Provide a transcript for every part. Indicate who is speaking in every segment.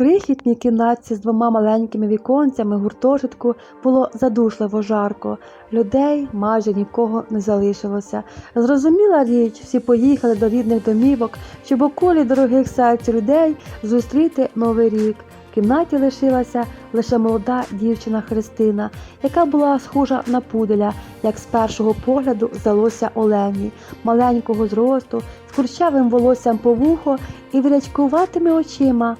Speaker 1: крихітній кімнатці з двома маленькими віконцями гуртожитку було задушливо жарко. Людей майже нікого не залишилося. Зрозуміла річ, всі поїхали до рідних домівок, щоб у колі дорогих серцю людей зустріти новий рік. В кімнаті лишилася лише молода дівчина Христина, яка була схожа на пуделя, як з першого погляду здалося Олені, маленького зросту, з курчавим волоссям по вухо і врячкуватими очима.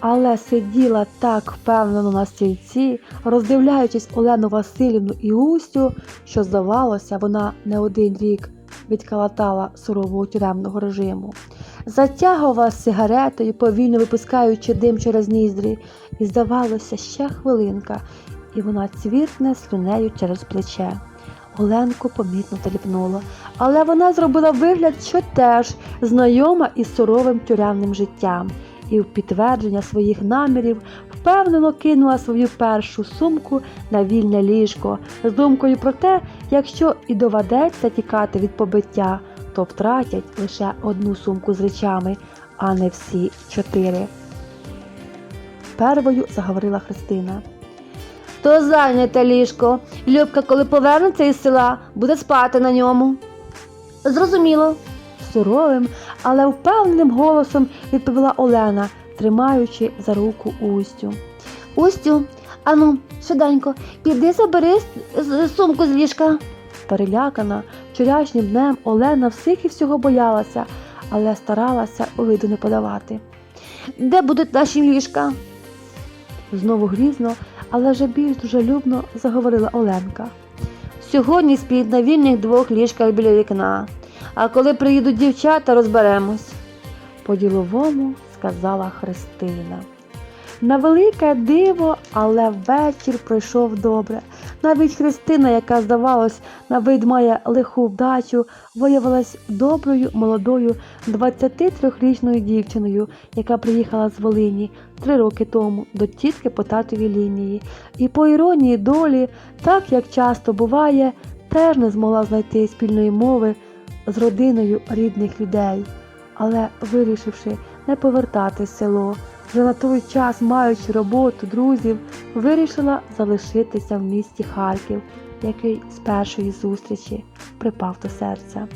Speaker 1: Але сиділа так впевнено на стільці, роздивляючись Олену Васильівну і Устю, що, здавалося, вона не один рік відкалатала сурового тюремного режиму. Затягувала сигаретою, повільно випускаючи дим через ніздрі, і здавалося, ще хвилинка, і вона цвіртне слюнею через плече. Оленку помітно таліпнуло, але вона зробила вигляд, що теж знайома із суровим тюремним життям, і в підтвердження своїх намірів впевнено кинула свою першу сумку на вільне ліжко з думкою про те, якщо і доведеться тікати від побиття, то втратять лише одну сумку з речами, а не всі чотири. Первою заговорила Христина.
Speaker 2: То зайняте ліжко. Любка, коли повернеться із села, буде спати на ньому. Зрозуміло.
Speaker 1: Суровим, але впевненим голосом відповіла Олена, тримаючи за руку Устю.
Speaker 2: Устю, ану, швиденько, піди забери сумку з ліжка.
Speaker 1: Перелякана вчорашнім днем Олена всіх і всього боялася, але старалася виду не подавати.
Speaker 2: Де будуть наші ліжка?
Speaker 1: Знову грізно, але вже більш дружелюбно заговорила Оленка.
Speaker 2: Сьогодні спіть на вільних двох ліжках біля вікна. А коли приїдуть дівчата, розберемось.
Speaker 1: По-діловому сказала Христина. На велике диво, але вечір пройшов добре. Навіть Христина, яка, здавалось, на вид має лиху вдачу, виявилась доброю молодою 23-річною дівчиною, яка приїхала з Волині три роки тому до тітки по татовій лінії. І по іронії долі, так як часто буває, теж не змогла знайти спільної мови з родиною рідних людей. Але вирішивши не повертати село, вже на той час, маючи роботу, друзів, вирішила залишитися в місті Харків, який з першої зустрічі припав до серця.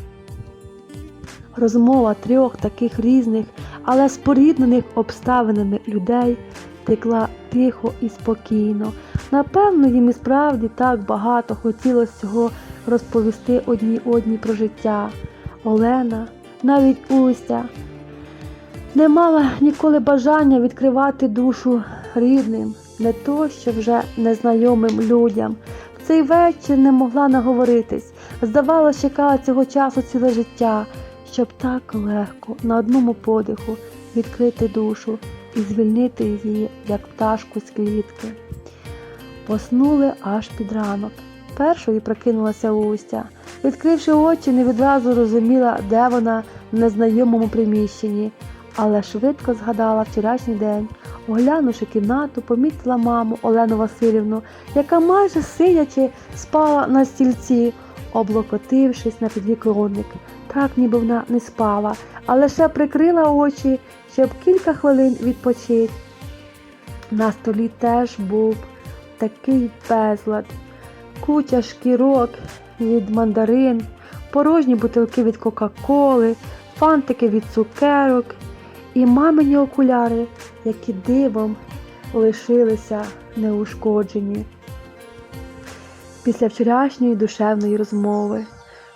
Speaker 1: Розмова трьох таких різних, але споріднених обставинами людей текла тихо і спокійно. Напевно, їм і справді так багато хотілося цього розповісти одній одній про життя. Олена, навіть Устя, не мала ніколи бажання відкривати душу рідним, не то що вже незнайомим людям. В цей вечір не могла наговоритись. Здавалося, чекала цього часу ціле життя, щоб так легко на одному подиху відкрити душу і звільнити її, як пташку з клітки. Поснули аж під ранок. Першою прокинулася Устя. Відкривши очі, не відразу розуміла, де вона в незнайомому приміщенні, але швидко згадала вчорашній день. Оглянувши кімнату, помітила маму Олену Васильівну, яка майже сидячи спала на стільці, облокотившись на підвіконник. Так ніби вона не спала, а лише прикрила очі, щоб кілька хвилин відпочити. На столі теж був такий безлад, куча шкірок від мандарин, порожні бутилки від Кока-Коли, фантики від цукерок і мамині окуляри, які дивом лишилися неушкоджені. Після вчорашньої душевної розмови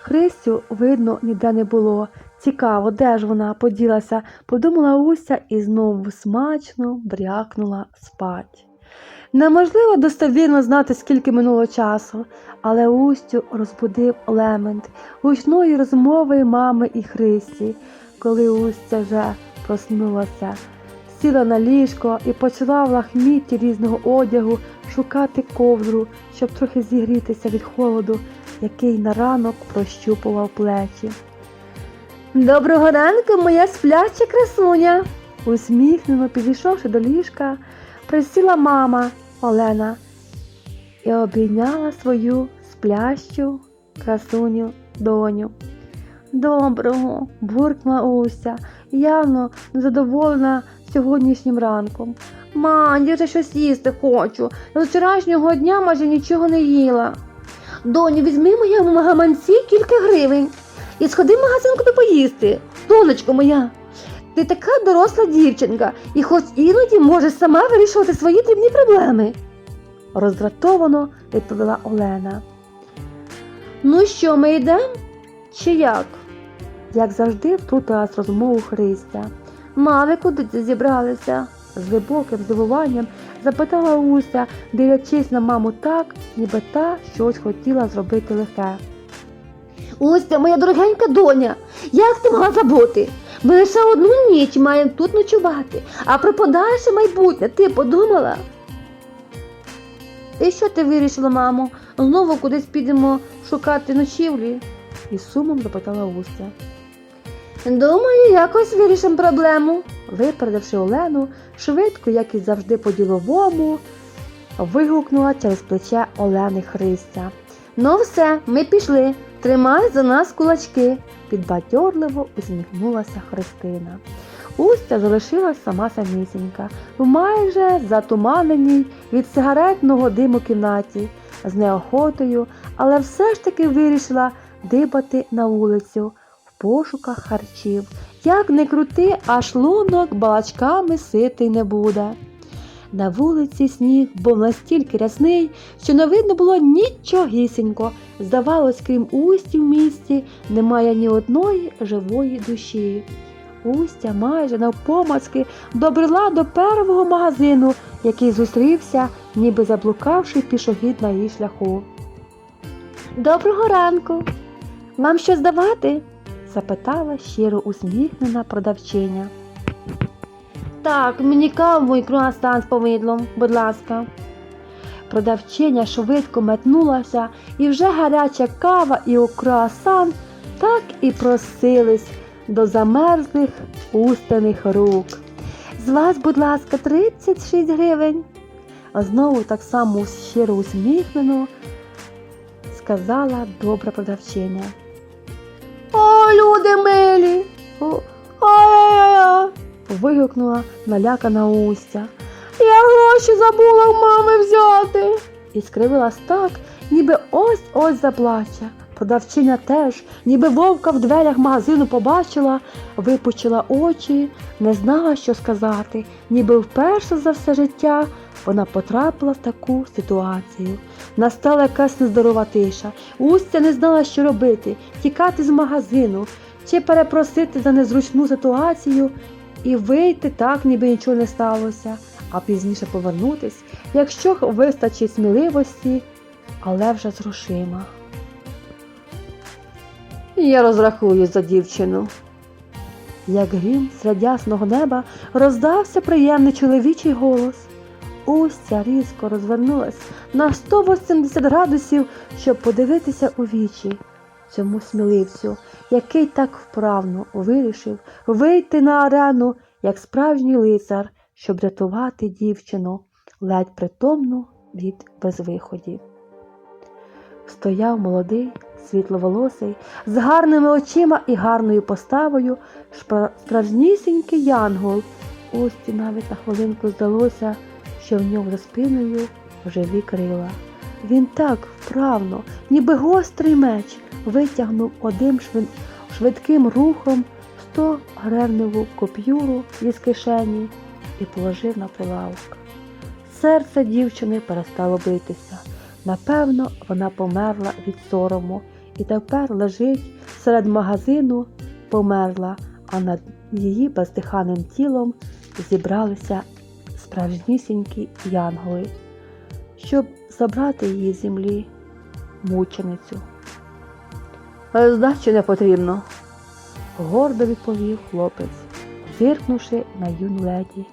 Speaker 1: Христю видно ніде не було. Цікаво, де ж вона поділася, подумала Уся і знову смачно брякнула спать. Неможливо достовірно знати, скільки минуло часу, але Устю розбудив лемент гучної розмови мами і Христі, коли Устя вже проснулася, сіла на ліжко і почала в лахмітті різного одягу шукати ковдру, щоб трохи зігрітися від холоду, який на ранок прощупував плечі.
Speaker 2: Доброго ранку, моя спляча красуня.
Speaker 1: Усміхнено підійшовши до ліжка, присіла мама Олена і обійняла свою сплящу красуню доню. Доброго, буркнула Уся, явно незадоволена сьогоднішнім ранком.
Speaker 2: Ма, я вже щось їсти хочу. Я з вчорашнього дня майже нічого не їла. Доню, візьми моєму гаманці кілька гривень і сходи в магазин куди поїсти. Донечко моя, ти така доросла дівчинка і хоч іноді можеш сама вирішувати свої дрібні проблеми.
Speaker 1: Роздратовано відповіла Олена.
Speaker 2: Ну що, ми йдемо? Чи як?
Speaker 1: Як завжди, втрутилась розмову Христя.
Speaker 2: Ма, ви куди це зібралися?
Speaker 1: З глибоким здивуванням запитала Уся, дивлячись на маму так, ніби та щось хотіла зробити лихе.
Speaker 2: Устя, моя дорогенька доня, як ти могла забути? Ми лише одну ніч маємо тут ночувати, а про подальше майбутнє ти подумала? І що ти вирішила, мамо? Знову кудись підемо шукати ночівлі?
Speaker 1: І сумом запитала Уся.
Speaker 2: Думаю, якось вирішимо проблему.
Speaker 1: Випередивши Олену, швидко, як і завжди по-діловому, вигукнула через плече Олени Христя.
Speaker 2: Ну все, ми пішли. Тримай за нас кулачки.
Speaker 1: Підбадьорливо усміхнулася Христина. Устя залишилась сама самісінька, в майже затуманеній від сигаретного диму кімнаті, з неохотою, але все ж таки вирішила дибати на вулицю в пошуках харчів. Як не крути, аж шлунок балачками ситий не буде. На вулиці сніг був настільки рясний, що не видно було нічогісінько. Здавалось, крім Усті в місті немає ні одної живої душі. Устя майже навпомацки добрела до першого магазину, який зустрівся, ніби заблукавши пішохід на її шляху.
Speaker 2: Доброго ранку. Вам що здавати?
Speaker 1: запитала щиро усміхнена продавчиня.
Speaker 2: Так, мені каву і круасан з повидлом, будь ласка.
Speaker 1: Продавчиня швидко метнулася, і вже гаряча кава і круасан так і просились до замерзлих устяних рук. З вас, будь ласка, 36 гривень. А знову так само щиро усміхнено сказала добра продавчиня.
Speaker 2: О, люди милі!
Speaker 1: Вигукнула налякана Устя.
Speaker 2: Я гроші забула в мами взяти.
Speaker 1: і скривилась так, ніби ось ось заплаче. Продавчиня теж, ніби вовка в дверях магазину побачила, випучила очі, не знала, що сказати, ніби вперше за все життя вона потрапила в таку ситуацію. Настала якась нездорова тиша. Устя не знала, що робити, тікати з магазину чи перепросити за незручну ситуацію і вийти так, ніби нічого не сталося, а пізніше повернутись, якщо вистачить сміливості, але вже з грошима. Я розрахую за дівчину. Як грім серед ясного неба роздався приємний чоловічий голос. Устя різко розвернулась на 180 градусів, щоб подивитися у вічі цьому сміливцю, який так вправно вирішив вийти на арену, як справжній лицар, щоб рятувати дівчину, ледь притомну від безвиходів. Стояв молодий, світловолосий, з гарними очима і гарною поставою, справжнісінький янгол. Усті навіть на хвилинку здалося, що в нього за спиною живі крила. Він так вправно, ніби гострий меч, витягнув одним швидким рухом сто гривневу копюру із кишені і положив на прилавок. Серце дівчини перестало битися. Напевно, вона померла від сорому і тепер лежить серед магазину, померла, а над її бездиханим тілом зібралися справжнісінькі янголи, щоб забрати її з землі, мученицю. «Е, Здачі не потрібно, гордо відповів хлопець, зиркнувши на юну леді,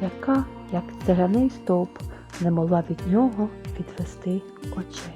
Speaker 1: яка, як цегляний стовп, не могла від нього відвести очей.